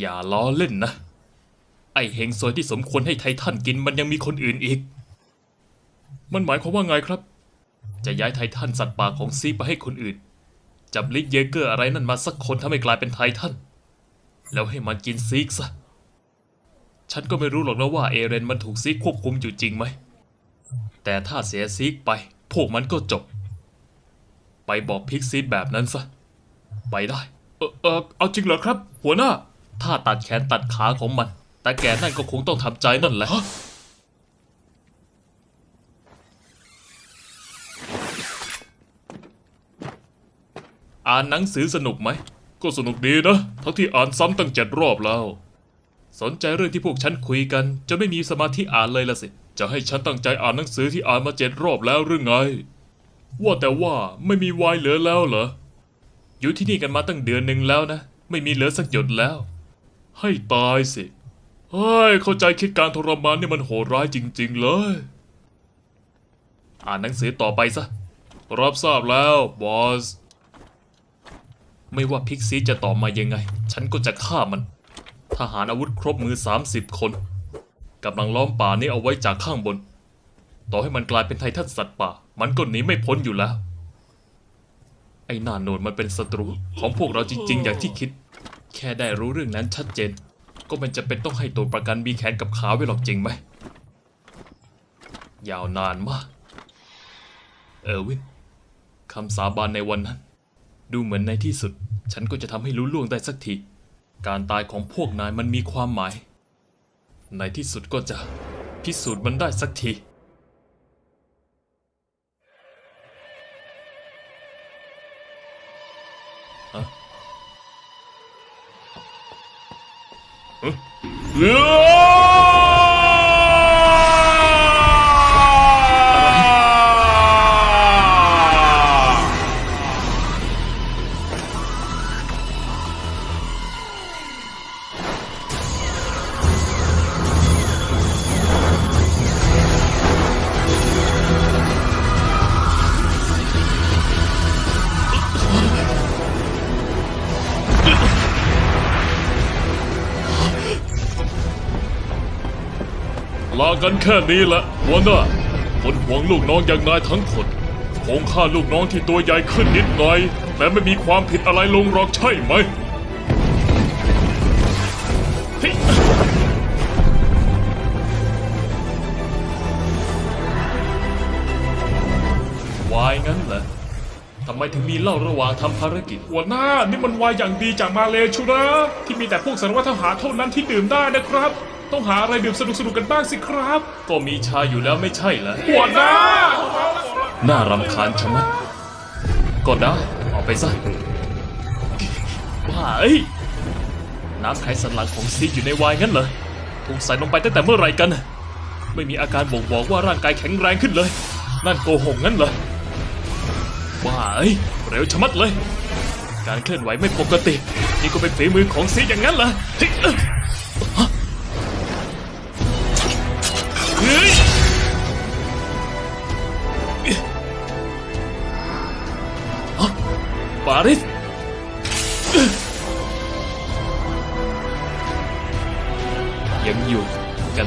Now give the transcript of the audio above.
อย่าล้อเล่นนะ ไอเฮงซวยที่สมควรให้ไททันกินมันยังมีคนอื่นอีก มันหมายความว่าไงครับ จะย้ายไททันสัตว์ป่าของซีไปให้คนอื่น จับลิกเยเกอร์อะไรนั่นมาสักคนทำให้กลายเป็นไททัน แล้วให้มันกินซีกซะ ฉันก็ไม่รู้หรอกนะว่าเอเรนมันถูกซีกควบคุมอยู่จริงไหม แต่ถ้าเสียซีกไป พวกมันก็จบ ไปบอกพิกซีแบบนั้นซะ ไปได้ เออเออเอาจริงเหรอครับ หัวหน้า ถ้าตัดแขนตัดขาของมัน แต่แกนั่นก็คงต้องทำใจนั่นแหละอ่านหนังสือสนุกไหม ก็สนุกดีนะ ทั้งที่อ่านซ้ำตั้งเจ็ดรอบแล้ว สนใจเรื่องที่พวกฉันคุยกันจะไม่มีสมาธิอ่านเลยละสิ จะให้ฉันตั้งใจอ่านหนังสือที่อ่านมาเจ็ดรอบแล้วหรือไง ว่าแต่ว่าไม่มีไวน์เหลือแล้วเหรอ อยู่ที่นี่กันมาตั้งเดือนหนึ่งแล้วนะ ไม่มีเหลือสักหยดแล้ว ให้ตายสิเฮ้ยเข้าใจคิดการทรมานนี่มันโหดร้ายจริง ๆ เลย อ่านหนังสือต่อไปซะ รับทราบแล้วบอส ไม่ว่าพิกซีจะตอบมายังไง ฉันก็จะฆ่ามัน ทหารอาวุธครบมือ 30 คนกำลังล้อมป่านี้เอาไว้จากข้างบน ต่อให้มันกลายเป็นไททันสัตว์ป่า มันก็หนีไม่พ้นอยู่แล้ว ไอ้น้าโนนมันเป็นศัตรูของพวกเราจริง ๆ อย่างที่คิด แค่ได้รู้เรื่องนั้นชัดเจน ก็มันจะเป็นต้องให้ตัวประกันมีแขนกับขาไว้หรอกจริงไหม ยาวนานมาก เออร์วินคำสาบานในวันนั้น ดูเหมือนในที่สุด ฉันก็จะทำให้รู้ล่วงได้สักที การตายของพวกนายมันมีความหมาย ในที่สุดก็จะพิสูจน์มันได้สักทีฮะ ฮะ ลากันแค่นี้แหละหัวหน้าคนห่วงลูกน้องอย่างนายทั้งคนคงฆ่าลูกน้องที่ตัวใหญ่ขึ้นนิดหน่อยแต่ไม่มีความผิดอะไรลงหรอกใช่ไหมเฮ้ยวายงั้นเหรอทำไมถึงมีเหล้าระหว่างทำภารกิจ หัวหน้า นี่มันวายอย่างดีจากมาเลชูนะ ที่มีแต่พวกสารวัตรทหารเท่านั้นที่ดื่มได้นะครับ ต้องหาอะไรดื่มสนุกๆกันบ้างสิครับ ก็มีชาอยู่แล้วไม่ใช่เหรอหัวหน้า น่ารำคาญชะมัดก็ได้เอาไปซะว้าเอ้ยน้ำไขสันหลังของซีอยู่ในวน์งั้นเหรอถูกใส่ลงไปตั้งแต่เมื่อไหร่กัน ไม่มีอาการบ่งบอกว่าร่างกายแข็งแรงขึ้นเลย นั่นโกหกงั้นเหรอว้าเอ้ยเร็วชะมัดเลย การเคลื่อนไหวไม่ปกติ นี่ก็เป็นฝีมือของซีอย่างนั้นเหรอ ปาริสยังอยู่กั